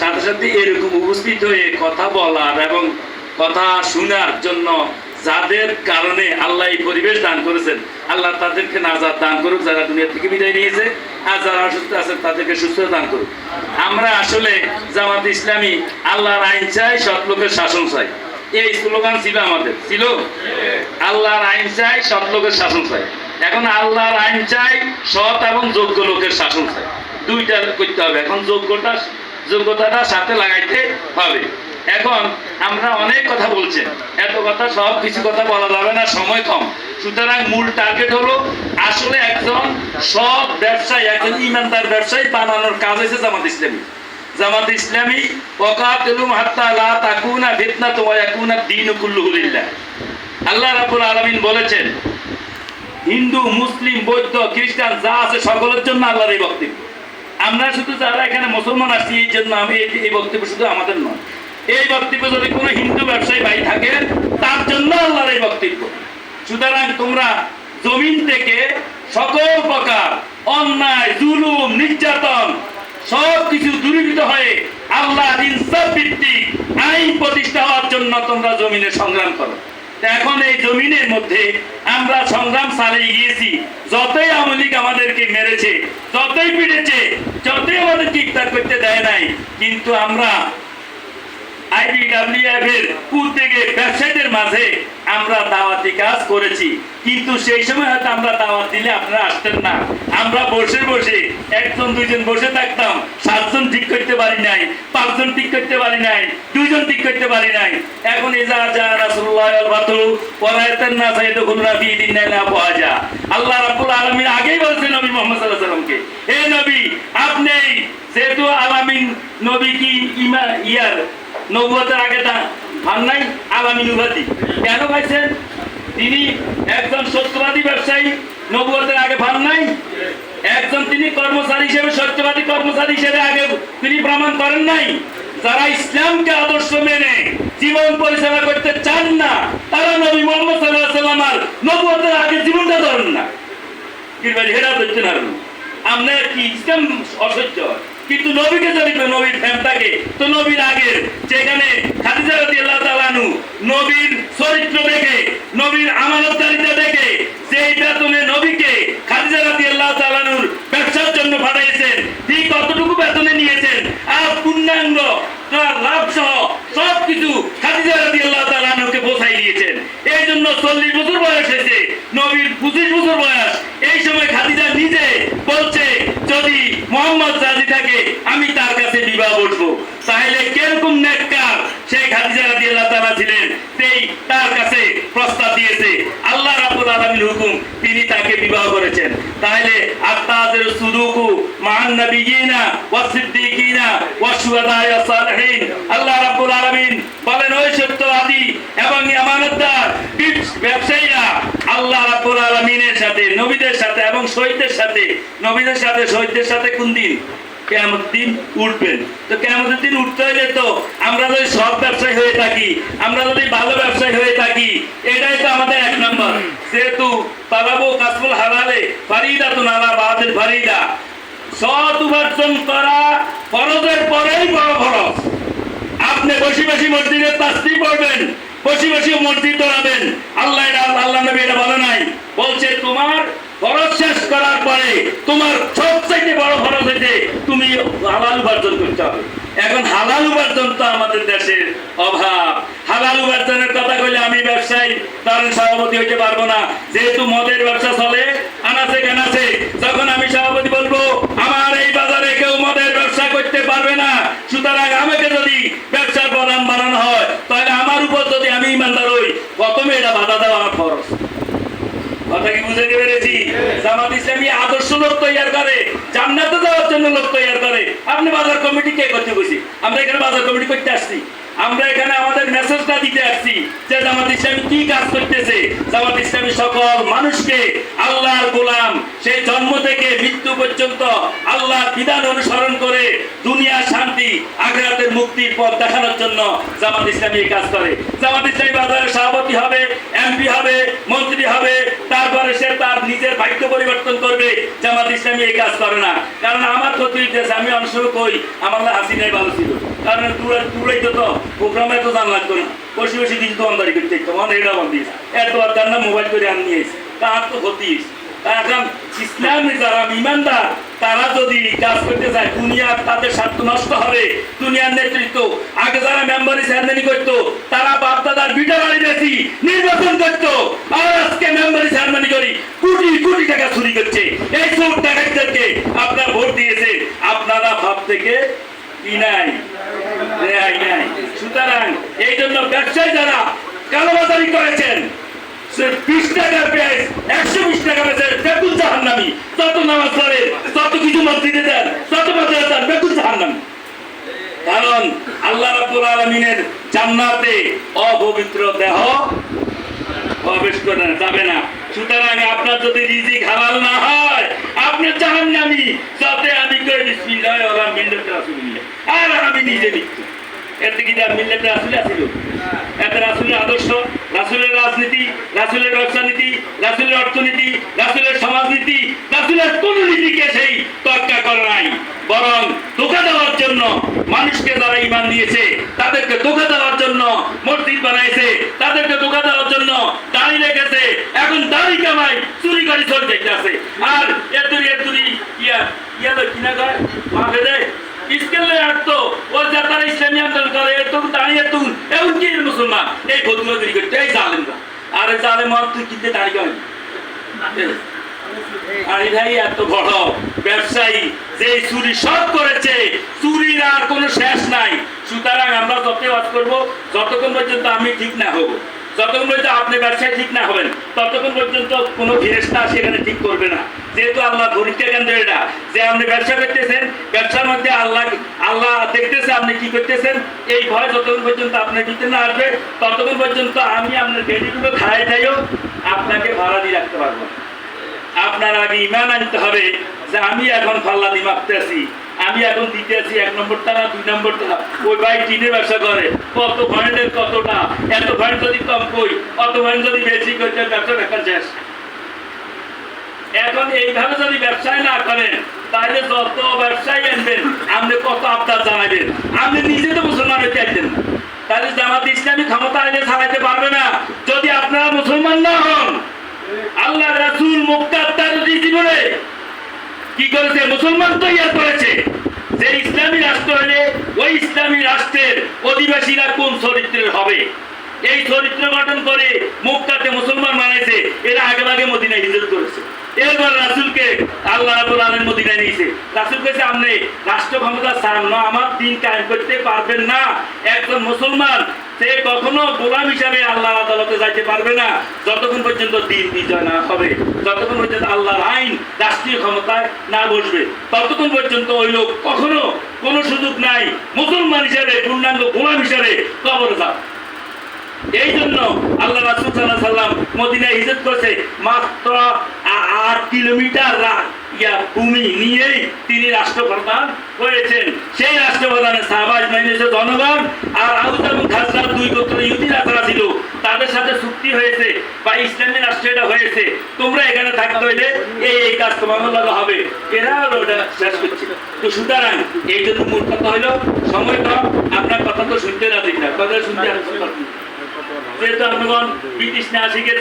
সাথে সাথে এরকম উপস্থিত হয়ে কথা বলার এবং কথা শোনার জন্য যাদের কারণে আল্লাহ এই পরিবেশ দান করেছেন, আল্লাহ তাদেরকে নাজাদ দান করুক, যারা দুনিয়া থেকে বিদায় নিয়েছে, আর যারা অসুস্থ আছেন তাদেরকে সুস্থতা দান করুক। আমরা আসলে জামাত ইসলামী আল্লাহর আইন চাই, সৎ লোকের শাসন চাই। এই স্লোগান ছিল আমাদের, ছিল? আল্লাহর আইন চাই, সৎ লোকের শাসন চাই। এখন আল্লাহর আইন চাই, সৎ এবং যোগ্য লোকের শাসন চাই। দুইটা করতে হবে, এখন যোগ্যটা যোগ্যতাটা সাথে লাগাইতে হবে। এখন আমরা অনেক কথা বলছেন এত কথা সব কিছু কথা বলা যাবে না, সময় কম। সুতরাং মূল টার্গেট হলো আসলে একজন সব ব্যবসায়ী, একজন ইমানদার ব্যবসায়ী বানানোর কাজ হয়েছে জামাত ইসলামী। জামাত ইসলামী ওয়াকাতুলুম হাত্তা লা তাকুনা ফিতনাতু ওয়া ইয়াকুনা দ্বীনু কুল্লুহু লিল্লাহ। আল্লাহ রাব্বুল আলামিন বলেছেন, হিন্দু, মুসলিম, বৌদ্ধ, খ্রিস্টান যা আছে সকলের জন্য আল্লাহর এই বক্তব্য। আমরা শুধু যারা এখানে মুসলমান আসছি এই জন্য আমি এই- বক্তব্য শুধু আমাদের নয়। এই বক্তব্য যদি কোনো হিন্দু ব্যবসায়ী ভাই থাকে, তার জন্য আল্লাহর এই বক্তব্য। সুতরাং তোমরা জমিন থেকে সকল প্রকার অন্যায়, জুলুম, নির্যাতন সব কিছু দূরীভূত হয়ে আল্লাহ ইনসাফ ভিত্তিক আইন প্রতিষ্ঠা হওয়ার জন্য তোমরা জমিনে সংগ্রাম করো। এখন এই জমিনের মধ্যে আমরা সংগ্রাম চালিয়ে গিয়েছি। যতই আওয়ামী লীগ আমাদেরকে মেরেছে, যতই পিটেছে, যতই আমাদের ঠিকঠাক করতে দেয় নাই, কিন্তু আমরা আইডিডাব্লিউএফ এর উদ্যোগে ব্যবসায়ীদের মাঝে আমরা দাওয়াতি কাজ করেছি। কিন্তু সেই সময় হয়তো আমরা দাওয়াত দিলে আপনারা আসতেন না। আমরা বসে বসে একজন, দুইজন বসে থাকতাম, সাতজন ঠিক করতে পারি নাই, পাঁচজন ঠিক করতে পারি নাই, দুইজন ঠিক করতে পারি নাই। এখন এজা যা রাসূলুল্লাহ আল বাতু ওয়ালাইতান না সাইয়্যিদু কুল্লা ফি দিনিল্লাহ ওয়াজা আল্লাহ রাব্বুল আলামিন আগেই বলেছেন নবী মুহাম্মদ সাল্লাল্লাহু সাল্লামকে হে নবী, আপনি যেহেতু আলামিন নবী কি ইমা, ইয়ার নবুয়তের আগে তা ভান নাই, আগামী উপাধি কেন পাইছেন তিনি একজন সত্যবাদী ব্যবসায়ী, নবুয়তের আগে ভান নাই। একজন তিনি কর্মচারী হিসেবে, সত্যবাদী কর্মচারী হিসেবে আগে তিনি প্রমাণ করেন নাই। যারা ইসলামকে আদর্শ মেনে জীবন পরিচালনা করতে চান না, তারা নবী মোহাম্মদ সাল্লাহ সাল্লাম আর নবুয়তের আগে জীবনটা ধরেন না। কিরবারি হেরা ধরতে না আপনার কি ইসলাম অসহ্য হয়। নবীকে যদি নবীর ফ্যান থাকে, তো নবীর আগের, যেখানে খাদিজা নবীর চরিত্র দেখে, নবীর আমানতদারিতা দেখে যেই বেতনে নবীকে খাদিজা ব্যবসার জন্য পাঠাইছেন কতটুকু বেতনে নিয়েছেন, আর পূর্ণাঙ্গ, তার লাভ সহ সব কিছু খাদিজা বোঝাই দিয়েছেন। এই জন্য চল্লিশ বছর বয়স হয়েছে, নবীর পঁচিশ বছর বয়স। এই সময় খাদিজা নিজে বলছে যদি মোহাম্মদ রাজি থাকে আমি তার কাছে বিবাহ বসবো। তাহলে কীরকম নেককার সেই খাদিজা রাদিয়াল্লাহু তাআলা ছিলেন সেই তার কাছে প্রস্তাব দিয়েছে, আল্লাহ রাব্বুল আলামিন হুকুম, তিনি তাকে বিবাহ করেছেন। তাহলে আত্তাদের সুদুকু মান নবিয়িনা ওয়াস সিদ্দিকিনা ওয়াস শুহাদা ওয়াস আল্লাহ রাব্বুল আলামিন বলেন, ওই সত্যবাদী এবং আমানতদার ব্যবসায়ীরা, আল্লাহ রাব্বুল আলামিনের সাথে, নবীদের সাথে এবং শহীদদের সাথে, নবীদের সাথে, শহীদদের সাথে কোন দিন? কেমন দিন উঠবেন তো কেমন দিন উঠতে তো আমরা যদি সব হয়ে থাকি, আমরা যদি ভালো হয়ে থাকি, এটাই তো আমাদের এক নম্বর। হালালে ফারিদা তো বাহাদের ফারিদা। সৎ উপার্জন করা ফরজের পরেই বড় ফরজ। আপনি বসে মসজিদের তাস্তি পড়বেন মসজিদ দৌড়াবেন আল্লাহ আল্লাহ নবী এটা বলে নাই। বলছে, তোমার ফরজ শেষ করার পরে তোমার হয়েছে তুমি হালাল উপার্জন করতে হবে। এখন হালাল উপার্জন তো আমাদের দেশের অভাব। হালাল উপার্জনের কথা কইলে আমি ব্যবসায়ী কারণ সভাপতি হইতে পারব না। যেহেতু মদের ব্যবসা চলে আনাছে কেনাছে যখন আমি সভাপতি বলব, আমার এই বাজারে কেউ মদের ব্যবসা করতে পারবে না। সুতরাং আমাকে যদি ব্যবসার প্রধান বানানো হয়, তাহলে আমার উপর যদি আমি ইমানদার হই, প্রথমে এটা বাধা দেওয়া আমার ফরজ। কথা কি বুঝতে পেরেছি? জামাত ইসলামী আদর্শ লোক তৈরি করে। জান্নাতে যাওয়ার জন্য লোক তৈরি করে আপনি বাজার কমিটি কে করতে বসি? আমরা এখানে বাজার কমিটি করতে আসছি। আমরা এখানে আমাদের মেসেজটা দিতে আসছি যে জামাত ইসলামী কি কাজ করতেছে? জামাত ইসলামী সকল মানুষকে আল্লাহর গোলাম সেই জন্ম থেকে মৃত্যু পর্যন্ত আল্লাহর বিধান অনুসরণ করে দুনিয়া শান্তি, আখেরাতের মুক্তির পথ দেখানোর জন্য জামাত ইসলামী কাজ করে। জামাত ইসলামী বাজারের সভাপতি হবে, এমপি হবে, মন্ত্রী হবে, তারপরে সে তার নিজের ভাগ্য পরিবর্তন করবে। জামাত ইসলামী এই কাজ করে না। কারণ আমার ক্ষতি আমি সময় কই, আমার হাসিনাই ভালো ছিল। কারণ দূরে দূরেই তো। প্রোগ্রামে তো জান লাগতো না। বসে বসে কিছু দোকানদারি করতে দেখতো আমার এটা দিয়েছে এত না মোবাইল করে আন নিয়েছে তার তো ক্ষতি এখন ইসলামী যারা ইমানদার, তারা যদি কাজ করতে চায় দুনিয়ার তাদের স্বার্থ নষ্ট হবে। দুনিয়ার নেতৃত্ব, আগে যারা মেম্বারি করতো, তারা বাপদাদার বিটা বাড়ি বেশি নির্বাচন করতো। আজকে মেম্বারি করি। কোটি কোটি টাকা চুরি করছে। এই সব আপনার ভোট দিয়েছে আপনারা ভাব থেকে সুতরাং কারণ আল্লাহ রাব্বুল আলামিনের জান্নাতে অপবিত্র দেহ প্রবেশ করে যাবে না। সুতরাং আপনার যদি রিজিক হালাল না হয়, আপনি জাহান্নামি। যাতে আমি কই বিসমিল্লাহ ওয়া মিল্লাত রাসূলিল্লাহ আর আমি নিজে মৃত্যু এতে কি তার মিল্লাত রাসূল আছিল এতে রাসূলের আদর্শ, রাসূলের রাজনীতি, রাসূলের ব্যবসানীতি রাসূলের অর্থনীতি, রাসূলের সমাজনীতি, রাসূলের কোন নীতিকে সেই তোয়াক্কা করে নাই। বরং ধোকা দেওয়ার জন্য মানুষকে যারা ইমান দিয়েছে তাদেরকে ধোকা দেওয়ার জন্য মসজিদ বানাইছে, তাদেরকে ধোকা দেওয়ার জন্য দাড়ি লেগেছে এখন দাড়ি কামাই চুরি করে চলে যাইতেছে আর এতুরি এতুরি ইয়া ইয়া তো কিনা করে মাফে দেয় বড় ব্যবসায়ী চুরি সব করেছে আর কোনো শেষ নাই। সুতরাং আমরা যত ওয়াজ করব, যতক্ষণ পর্যন্ত আমি ঠিক না হব। যতক্ষণ পর্যন্ত আপনি ব্যবসায় ঠিক না হবেন, ততক্ষণ পর্যন্ত কোনো ফেরেস্তা সেখানে ঠিক করবে না। যেহেতু আল্লাহ পরীক্ষা কেন্দ্র এটা, যে আপনি ব্যবসা করতেছেন, ব্যবসার মধ্যে আল্লাহ আল্লাহ দেখতেছে আপনি কি করতেছেন, এই ভয় যতক্ষণ পর্যন্ত আপনার ভিতরে না আসবে, ততক্ষণ পর্যন্ত আমি আপনার বেডিগুলো খাই খাইও আপনাকে ভাড়া দিয়ে রাখতে পারব আপনার আগে ইমান আনতে হবে যে আমি এখন ফাল্লা দিয়ে আছি আমি এখন দিতে আছি এক নম্বরটা না দুই নম্বরটা না ওই ভাই টিনের ব্যবসা করে। কত পয়েন্টের কতটা? এত পয়েন্ট যদি কম কই, অত পয়েন্ট যদি বেশি করতে ব্যবসা দেখা শেষ। এখন এইভাবে যদি ব্যবসায় না করেন, তাহলে যত ব্যবসায়ী আনবেন, আপনি কত আপনার জানাবেন? আপনি নিজে তো মুসলমান হতে চাইছেন না। তাহলে জামাত ইসলামী ক্ষমতা এনে চালাইতে পারবে না। যদি আপনারা মুসলমান না হন আল্লাহ রাসূল মক্কার তার জীবনে কি করেছে? মুসলমান তৈরি করেছে। যে ইসলামী রাষ্ট্র হলে ওই ইসলামী রাষ্ট্রের অধিবাসীরা কোন চরিত্রের হবে? এই চরিত্র গঠন করে মক্কাতে মুসলমান বানাইছে। এরা আগে আগে মদিনায় হিজরত করেছে। এরপর রাসূলকে আল্লাহ রাব্বুল আলামিন মদিনায় নিয়েছে। রাসুল কইছে আপনি রাষ্ট্র ক্ষমতা চান না আমার দিন কায়েম করতে পারবেন না। একজন মুসলমান সে কখনো গোলাম হিসাবে আল্লাহ আদালতে যাইতে পারবে না। যতক্ষণ পর্যন্ত দিন বিজয় না হবে, যতক্ষণ পর্যন্ত আল্লাহর আইন রাষ্ট্রীয় ক্ষমতায় না বসবে, ততক্ষণ পর্যন্ত ওই লোক কখনো কোনো সুযোগ নাই। মুসলমান হিসাবে, পূর্ণাঙ্গ গোলাম হিসাবে কবর যাবে এই জন্য আল্লাহ রাসুল সাল্লাহ সাল্লাম মদিনায় হিজত করছে। মাত্র আট কিলোমিটার ইয়া ভূমি নিয়েই তিনি রাষ্ট্রপ্রধান হয়েছেন। সেই রাষ্ট্রপ্রধানের সাহবাজ মাইনেছে জনগণ, আর এবং দুই গোত্র ইহুদিরা যারা ছিল। তাদের সাথে চুক্তি হয়েছে বা ইসলামী রাষ্ট্র এটা হয়েছে। তোমরা এখানে থাকতে হইলে এই এই কাজ হবে। এরা হলো ওটা শেষ তো সুতরাং এই জন্য মূল কথা হইল সময় কম আপনার কথা তো শুনতে রাজি না কথা শুনতে যেহেতু আপনার ব্রিটিশ না শিখে